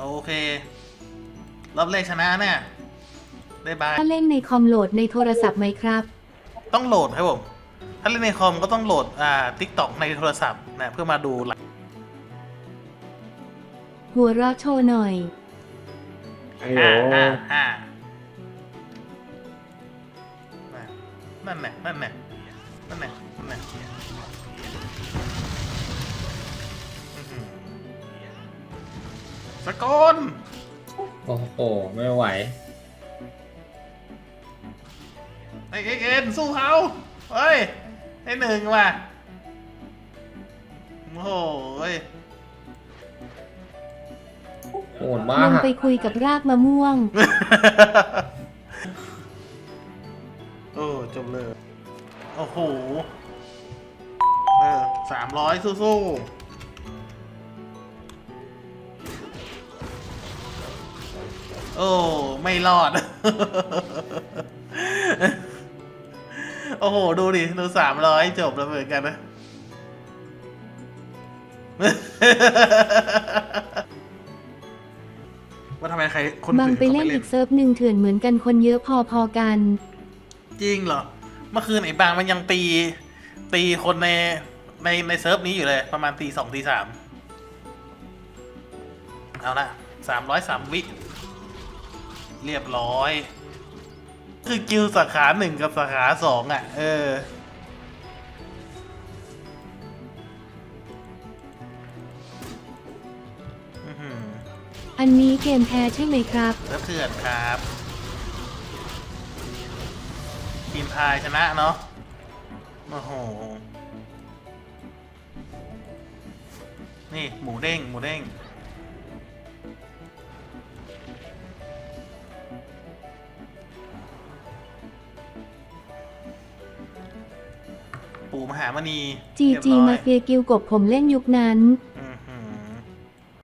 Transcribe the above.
โอเครอบแรกชนะเนี่ยได้บาย ถ้าเล่นในคอมโหลดในโทรศัพท์ไหมครับ ต้องโหลดครับผม ถ้าเล่นในคอมก็ต้องโหลดอ่าทิกตอกในโทรศัพท์นะเพื่อมาดูไลฟ์หัวเราะโชว์หน่อยโอ้โหอ่าอ่าอ่านั่นแหละนั่นแหละนั่นแหละนั่นแหละ สกอนโอ้โห ไม่ไหว ไอเอ็กเอ็นสู้เขาเฮ้ย ไอหนึ่งว่ะ โอ้โหยโหดมาลงกไปคุยกับรากมะม่วง โอ้จบเลย โอ้โห เออสามร้อยสู้ๆ โอ้ ไม่รอด โอ้โห ดูดิ ดูสามร้อยจบแล้วเหมือนกันนะ ว่าทำไมใคร คนบางอื่นไปเขาเล่นไม่เล่อีนกเซิร์ฟหนึ่งเถื่อนเหมือนกันคนเยอะพอๆกัน จริงเหรอ เมื่อคืนไอ้บางมันยังตี ตีคนในในในเซิร์ฟนี้อยู่เลย ประมาณตีสองตีสามเอาละสามร้อยสามวิ เรียบร้อย คือกิลสาขาหนึ่งกับสาขาสองอะ เอออื้อหืออันนี้เกมแพ้ใช่ไหมครับเซิร์ฟเถื่อนครับ ทีมพายชนะเนาะ โอ้โห นี่ หมูเด้ง หมูเด้ง ปู่มหามณีจีเรียบจีร้อยมาเฟียกิลกบผมเล่นยุคนั้น